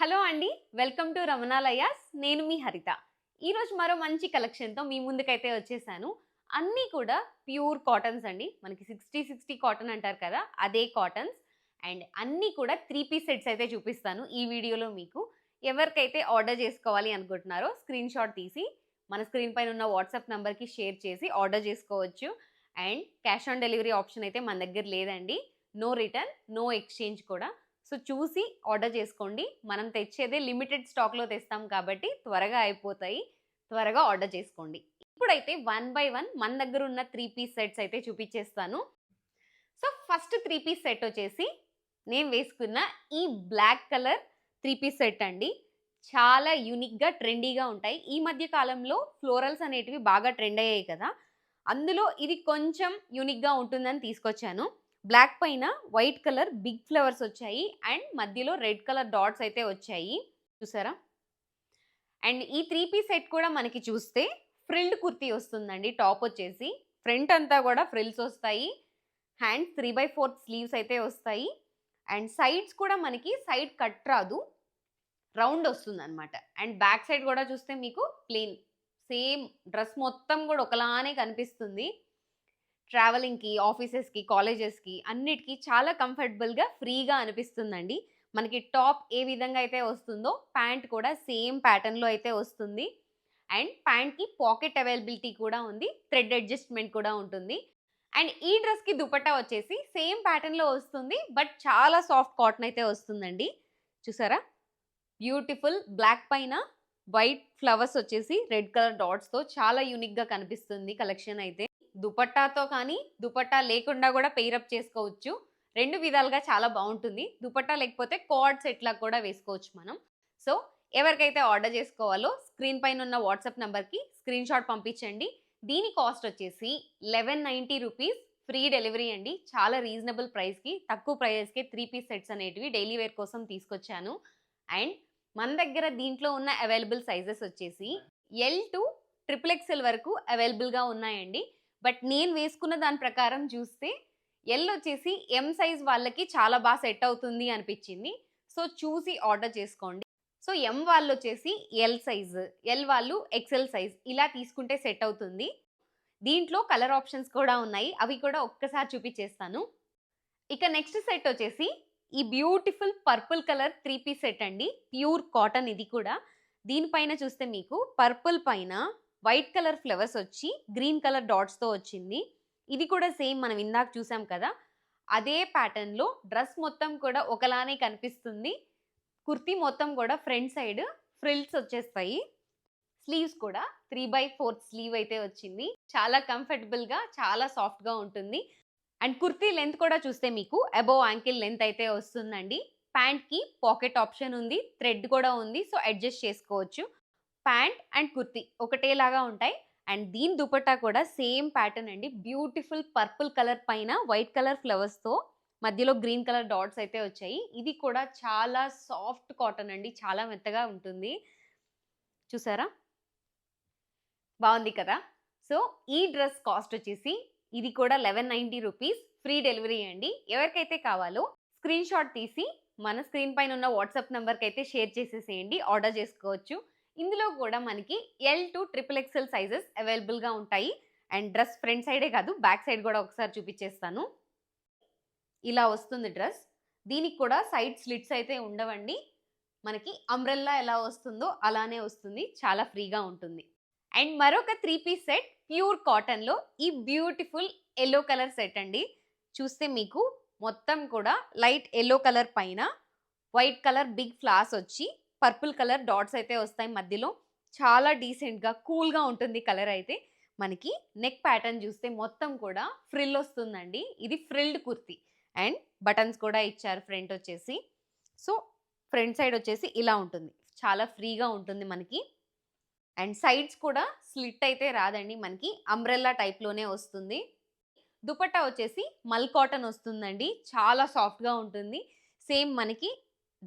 Hello అండి welcome to రమణాలయాస్. నేను మీ హరిత. ఈరోజు మరో మంచి కలెక్షన్తో మీ ముందుకైతే వచ్చేసాను. అన్నీ కూడా ప్యూర్ కాటన్స్ అండి. మనకి సిక్స్టీ సిక్స్టీ కాటన్ అంటారు కదా అదే కాటన్స్. అండ్ అన్నీ కూడా త్రీ పీస్ సెట్స్ అయితే చూపిస్తాను ఈ వీడియోలో మీకు. ఎవరికైతే ఆర్డర్ చేసుకోవాలి అనుకుంటున్నారో స్క్రీన్ షాట్ తీసి మన స్క్రీన్ పైన ఉన్న వాట్సాప్ నెంబర్కి షేర్ చేసి ఆర్డర్ చేసుకోవచ్చు. And cash on delivery option అయితే మన దగ్గర లేదండి. నో రిటర్న్ నో ఎక్స్చేంజ్ కూడా. సో చూసి ఆర్డర్ చేసుకోండి. మనం తెచ్చేదే లిమిటెడ్ స్టాక్లో తెస్తాం కాబట్టి త్వరగా అయిపోతాయి. త్వరగా ఆర్డర్ చేసుకోండి. ఇప్పుడైతే వన్ బై వన్ మన దగ్గర ఉన్న త్రీ పీస్ సెట్స్ అయితే చూపించేస్తాను. So first three piece set వచ్చేసి నేను వేసుకున్న ఈ black colour three piece set అండి. చాలా యూనిక్గా ట్రెండీగా ఉంటాయి. ఈ మధ్య కాలంలో ఫ్లోరల్స్ అనేటివి బాగా ట్రెండ్ అయ్యాయి కదా. అందులో ఇది కొంచెం యూనిక్గా ఉంటుందని తీసుకొచ్చాను. బ్లాక్ పైన వైట్ కలర్ బిగ్ ఫ్లవర్స్ వచ్చాయి అండ్ మధ్యలో రెడ్ కలర్ డాట్స్ అయితే వచ్చాయి. చూసారా? అండ్ ఈ త్రీ పీస్ సెట్ కూడా మనకి చూస్తే ఫ్రిల్డ్ కుర్తీ వస్తుందండి టాప్ వచ్చేసి. ఫ్రంట్ అంతా కూడా ఫ్రిల్స్ వస్తాయి. Hands three by fourth sleeves అయితే వస్తాయి. అండ్ సైడ్స్ కూడా మనకి సైడ్ కట్ రాదు. రౌండ్ వస్తుంది అనమాట అండ్ బ్యాక్ సైడ్ కూడా చూస్తే మీకు ప్లెయిన్ సేమ్ డ్రెస్ మొత్తం కూడా ఒకలానే కనిపిస్తుంది. ట్రావెలింగ్కి ఆఫీసెస్కి కాలేజెస్కి అన్నిటికీ చాలా కంఫర్టబుల్గా ఫ్రీగా అనిపిస్తుందండి. మనకి టాప్ ఏ విధంగా అయితే వస్తుందో ప్యాంట్ కూడా సేమ్ ప్యాటర్న్లో అయితే వస్తుంది. అండ్ ప్యాంట్కి పాకెట్ అవైలబిలిటీ కూడా ఉంది థ్రెడ్ అడ్జస్ట్మెంట్ కూడా ఉంటుంది. అండ్ ఈ డ్రెస్కి దుపట్టా వచ్చేసి సేమ్ ప్యాటర్న్లో వస్తుంది బట్ చాలా సాఫ్ట్ కాటన్ అయితే వస్తుందండి. చూసారా? బ్యూటిఫుల్ బ్లాక్ పైన వైట్ ఫ్లవర్స్ వచ్చేసి రెడ్ కలర్ డాట్స్తో చాలా యూనిక్గా కనిపిస్తుంది కలెక్షన్ అయితే. దుపట్టాతో కానీ దుపట్టా లేకుండా కూడా పెయిరప్ చేసుకోవచ్చు. రెండు విధాలుగా చాలా బాగుంటుంది. దుపట్టా లేకపోతే కోడ్ సెట్లా కూడా వేసుకోవచ్చు మనం. సో ఎవరికైతే ఆర్డర్ చేసుకోవాలో స్క్రీన్ పైన ఉన్న వాట్సాప్ నెంబర్కి స్క్రీన్ షాట్ పంపించండి. దీని కాస్ట్ వచ్చేసి eleven ninety rupees free delivery అండి. చాలా రీజనబుల్ ప్రైస్కి తక్కువ ప్రైస్కి త్రీ పీస్ సెట్స్ అనేటివి డైలీ వేర్ కోసం తీసుకొచ్చాను. అండ్ మన దగ్గర దీంట్లో ఉన్న అవైలబుల్ సైజెస్ వచ్చేసి ఎల్ టు ట్రిపుల్ ఎక్స్ఎల్ వరకు అవైలబుల్గా ఉన్నాయండి. బట్ నేను వేసుకున్న దాని ప్రకారం చూస్తే ఎల్ వచ్చేసి ఎం సైజ్ వాళ్ళకి చాలా బాగా సెట్ అవుతుంది అనిపించింది. సో చూసి ఆర్డర్ చేసుకోండి. సో ఎం వాళ్ళు వచ్చేసి ఎల్ సైజ్ ఎల్ వాళ్ళు ఎక్సెల్ సైజ్ ఇలా తీసుకుంటే సెట్ అవుతుంది. దీంట్లో కలర్ ఆప్షన్స్ కూడా ఉన్నాయి. అవి కూడా ఒక్కసారి చూపించేస్తాను. ఇక నెక్స్ట్ సెట్ వచ్చేసి ఈ beautiful purple colour three piece set అండి. ప్యూర్ కాటన్ ఇది కూడా. దీనిపైన చూస్తే మీకు పర్పుల్ పైన వైట్ కలర్ ఫ్లవర్స్ వచ్చి గ్రీన్ కలర్ డాట్స్తో వచ్చింది. ఇది కూడా సేమ్ మనం ఇందాక చూసాం కదా. అదే ప్యాటర్న్లో డ్రెస్ మొత్తం కూడా ఒకలానే కనిపిస్తుంది. కుర్తీ మొత్తం కూడా ఫ్రంట్ సైడ్ ఫ్రిల్స్ వచ్చేస్తాయి. స్లీవ్స్ కూడా త్రీ బై ఫోర్త్ స్లీవ్ అయితే వచ్చింది. చాలా కంఫర్టబుల్గా చాలా సాఫ్ట్గా ఉంటుంది. అండ్ కుర్తీ లెంత్ కూడా చూస్తే మీకు అబోవ్ యాంకిల్ లెంత్ అయితే వస్తుందండి. ప్యాంట్కి పాకెట్ ఆప్షన్ ఉంది థ్రెడ్ కూడా ఉంది. సో అడ్జస్ట్ చేసుకోవచ్చు. ప్యాంట్ అండ్ కుర్తీ ఒకటేలాగా ఉంటాయి. అండ్ దీని దుపట్టా కూడా సేమ్ ప్యాటర్న్ అండి. బ్యూటిఫుల్ పర్పుల్ కలర్ పైన వైట్ కలర్ ఫ్లవర్స్తో మధ్యలో గ్రీన్ కలర్ డాట్స్ అయితే వచ్చాయి. ఇది కూడా చాలా సాఫ్ట్ కాటన్ అండి. చాలా మెత్తగా ఉంటుంది. చూసారా? బాగుంది కదా? సో ఈ డ్రెస్ కాస్ట్ వచ్చేసి ఇది కూడా eleven ninety rupees. Free delivery అండి. ఎవరికైతే కావాలో స్క్రీన్ షాట్ తీసి మన స్క్రీన్ పైన ఉన్న వాట్సాప్ నెంబర్కి అయితే షేర్ చేసేసేయండి. ఆర్డర్ చేసుకోవచ్చు. ఇందులో కూడా మనకి L to triple XL sizes అవైలబుల్గా ఉంటాయి. అండ్ డ్రెస్ ఫ్రంట్ సైడే కాదు బ్యాక్ సైడ్ కూడా ఒకసారి చూపించేస్తాను ఇలా వస్తుంది డ్రెస్ దీనికి కూడా సైడ్ స్లిట్స్ అయితే ఉండవండి. మనకి అంబ్రెల్లా ఎలా వస్తుందో అలానే వస్తుంది. చాలా ఫ్రీగా ఉంటుంది. అండ్ మరొక త్రీ పీస్ సెట్ ప్యూర్ కాటన్లో ఈ బ్యూటిఫుల్ ఎల్లో కలర్ సెట్ అండి. చూస్తే మీకు మొత్తం కూడా లైట్ ఎల్లో కలర్ పైన వైట్ కలర్ బిగ్ ఫ్లాస్ వచ్చి పర్పుల్ కలర్ డాట్స్ అయితే వస్తాయి మధ్యలో. చాలా డీసెంట్గా కూల్గా ఉంటుంది కలర్ అయితే. మనకి నెక్ ప్యాటర్న్ చూస్తే మొత్తం కూడా ఫ్రిల్ వస్తుందండి. ఇది ఫ్రిల్డ్ కుర్తీ. అండ్ బటన్స్ కూడా ఇచ్చారు ఫ్రంట్ వచ్చేసి. సో ఫ్రంట్ సైడ్ వచ్చేసి ఇలా ఉంటుంది. చాలా ఫ్రీగా ఉంటుంది మనకి. అండ్ సైడ్స్ కూడా స్లిట్ అయితే రాదండి. మనకి అంబ్రెల్లా టైప్లోనే వస్తుంది. దుపట్టా వచ్చేసి మల్ కాటన్ వస్తుందండి. చాలా సాఫ్ట్గా ఉంటుంది. సేమ్ మనకి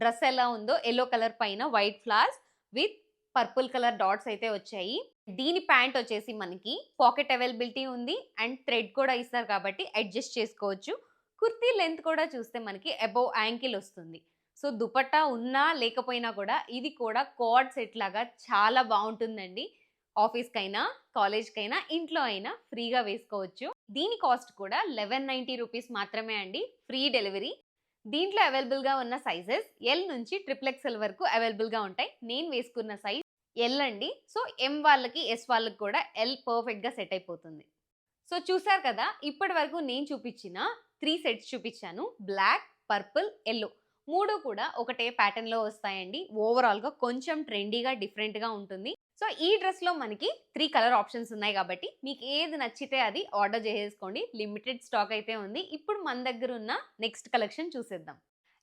డ్రెస్ ఎలా ఉందో ఎల్లో కలర్ పైన white flowers with purple colour dots అయితే వచ్చాయి. దీని ప్యాంట్ వచ్చేసి మనకి పాకెట్ అవైలబిలిటీ ఉంది అండ్ థ్రెడ్ కూడా ఇస్తారు కాబట్టి అడ్జస్ట్ చేసుకోవచ్చు. కుర్తీ లెంత్ కూడా చూస్తే మనకి అబౌవ్ యాంకిల్ వస్తుంది. సో దుపట్టా ఉన్నా లేకపోయినా కూడా ఇది కూడా కోడ్ సెట్ లాగా చాలా బాగుంటుందండి. ఆఫీస్కైనా కాలేజ్కైనా ఇంట్లో అయినా ఫ్రీగా వేసుకోవచ్చు. దీని కాస్ట్ కూడా లెవెన్ నైంటీ రూపీస్ మాత్రమే అండి. Free delivery. దీంట్లో అవైలబుల్గా ఉన్న సైజెస్ ఎల్ నుంచి ట్రిపుల్ ఎక్స్ఎల్ వరకు అవైలబుల్గా ఉంటాయి. నేను వేసుకున్న సైజ్ ఎల్ అండి. సో ఎం వాళ్ళకి ఎస్ వాళ్ళకి కూడా ఎల్ పర్ఫెక్ట్గా సెట్ అయిపోతుంది. సో చూసారు కదా ఇప్పటి వరకు నేను చూపించిన త్రీ సెట్స్ చూపించాను. బ్లాక్ పర్పుల్ ఎల్లో మూడు కూడా ఒకటే ప్యాటర్న్లో వస్తాయండి. ఓవరాల్గా కొంచెం ట్రెండీగా డిఫరెంట్గా ఉంటుంది. సో ఈ డ్రెస్లో మనకి త్రీ కలర్ ఆప్షన్స్ ఉన్నాయి కాబట్టి మీకు ఏది నచ్చితే అది ఆర్డర్ చేసేసుకోండి. లిమిటెడ్ స్టాక్ అయితే ఉంది. ఇప్పుడు మన దగ్గర ఉన్న నెక్స్ట్ కలెక్షన్ చూసేద్దాం.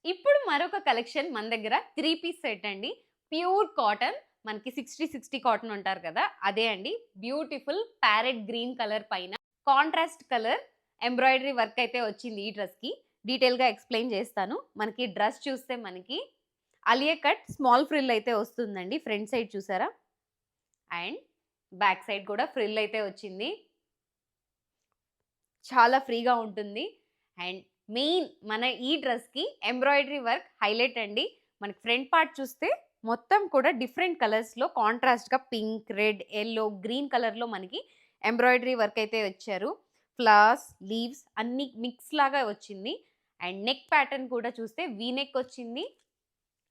ఇప్పుడు మరొక కలెక్షన్ మన దగ్గర త్రీ పీస్ సెట్ అండి. ప్యూర్ కాటన్ మనకి సిక్స్టీ సిక్స్టీ కాటన్ అంటారు కదా అదే అండి. బ్యూటిఫుల్ ప్యారెట్ గ్రీన్ కలర్ పైన కాంట్రాస్ట్ కలర్ ఎంబ్రాయిడరీ వర్క్ అయితే వచ్చింది ఈ డ్రెస్కి. డీటెయిల్గా ఎక్స్ప్లెయిన్ చేస్తాను. మనకి డ్రెస్ చూస్తే మనకి అలియా కట్ స్మాల్ ఫ్రిల్ అయితే వస్తుందండి. ఫ్రంట్ సైడ్ చూసారా? అండ్ బ్యాక్ సైడ్ కూడా ఫ్రిల్ అయితే వచ్చింది. చాలా ఫ్రీగా ఉంటుంది. అండ్ మెయిన్ మన ఈ డ్రెస్కి ఎంబ్రాయిడరీ వర్క్ హైలైట్ అండి. మనకి ఫ్రంట్ పార్ట్ చూస్తే మొత్తం కూడా డిఫరెంట్ కలర్స్లో కాంట్రాస్ట్గా పింక్ రెడ్ ఎల్లో గ్రీన్ కలర్లో మనకి ఎంబ్రాయిడరీ వర్క్ అయితే వచ్చారు. ఫ్లవర్స్ లీవ్స్ అన్ని మిక్స్ లాగా వచ్చింది. అండ్ నెక్ ప్యాటర్న్ కూడా చూస్తే వీ నెక్ వచ్చింది.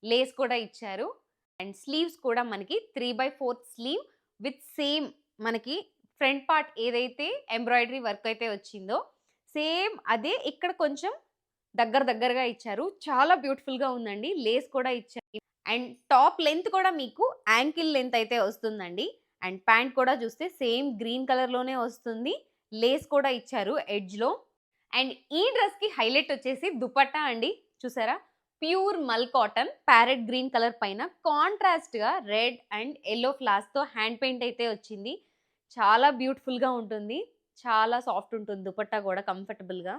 లేస్ కూడా ఇచ్చారు. అండ్ స్లీవ్స్ కూడా మనకి three by fourth sleeve with same మనకి ఫ్రంట్ పార్ట్ ఏదైతే ఎంబ్రాయిడరీ వర్క్ అయితే వచ్చిందో సేమ్ అదే ఇక్కడ కొంచెం దగ్గర దగ్గరగా ఇచ్చారు. చాలా బ్యూటిఫుల్గా ఉందండి. లేస్ కూడా ఇచ్చారు. అండ్ టాప్ లెంత్ కూడా మీకు యాంకిల్ లెంత్ అయితే వస్తుందండి. అండ్ ప్యాంట్ కూడా చూస్తే సేమ్ గ్రీన్ కలర్లోనే వస్తుంది. లేస్ కూడా ఇచ్చారు ఎడ్జ్లో. అండ్ ఈ డ్రెస్కి హైలైట్ వచ్చేసి దుపట్టా అండి. చూసారా? ప్యూర్ మల్ కాటన్ ప్యారెట్ గ్రీన్ కలర్ పైన కాంట్రాస్ట్గా రెడ్ అండ్ ఎల్లో ఫ్లాస్తో హ్యాండ్ పెయింట్ అయితే వచ్చింది. చాలా బ్యూటిఫుల్గా ఉంటుంది. చాలా సాఫ్ట్ ఉంటుంది. దుపట్టా కూడా కంఫర్టబుల్గా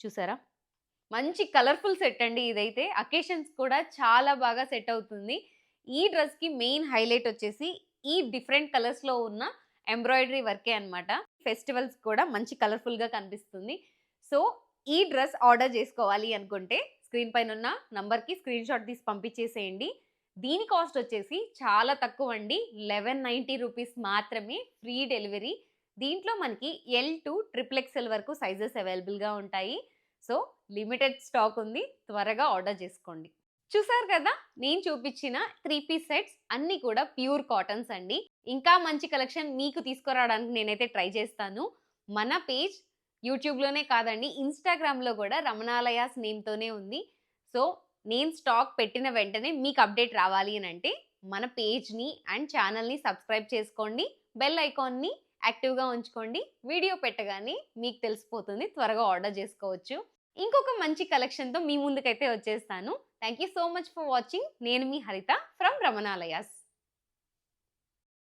చూసారా? మంచి కలర్ఫుల్ సెట్ అండి ఇదైతే. అకేషన్స్ కూడా చాలా బాగా సెట్ అవుతుంది. ఈ డ్రెస్కి మెయిన్ హైలైట్ వచ్చేసి ఈ డిఫరెంట్ కలర్స్లో ఉన్న ఎంబ్రాయిడరీ వర్కే అనమాట ఫెస్టివల్స్ కూడా మంచి కలర్ఫుల్గా కనిపిస్తుంది. సో ఈ డ్రెస్ ఆర్డర్ చేసుకోవాలి అనుకుంటే స్క్రీన్ పైన ఉన్న నంబర్కి స్క్రీన్ షాట్ తీసి పంపించేసేయండి. దీని కాస్ట్ వచ్చేసి చాలా తక్కువ అండి లెవెన్ నైంటీ రూపీస్ మాత్రమే ఫ్రీ డెలివరీ. దీంట్లో మనకి ఎల్ టు ట్రిపుల్ ఎక్స్ఎల్ వరకు సైజెస్ అవైలబుల్గా ఉంటాయి. సో లిమిటెడ్ స్టాక్ ఉంది. త్వరగా ఆర్డర్ చేసుకోండి. చూసారు కదా? నేను చూపించిన త్రీ పీస్ సెట్స్ అన్నీ కూడా ప్యూర్ కాటన్స్ అండి. ఇంకా మంచి కలెక్షన్ మీకు తీసుకురావడానికి నేనైతే ట్రై చేస్తాను. మన పేజ్ యూట్యూబ్లోనే కాదండి ఇన్స్టాగ్రామ్లో కూడా రమణాలయాస్ నేమ్తోనే ఉంది. సో నేను స్టాక్ పెట్టిన వెంటనే మీకు అప్డేట్ రావాలి అని అంటే మన పేజ్ని అండ్ ఛానల్ని సబ్స్క్రైబ్ చేసుకోండి బెల్ ఐకాన్ని యాక్టివ్గా ఉంచుకోండి. వీడియో పెట్టగానే మీకు తెలిసిపోతుంది త్వరగా ఆర్డర్ చేసుకోవచ్చు. ఇంకొక మంచి కలెక్షన్తో మీ ముందుకైతే వచ్చేస్తాను. Thank you so much for watching. నేను మీ హరిత ఫ్రమ్ రమణాలయాస్.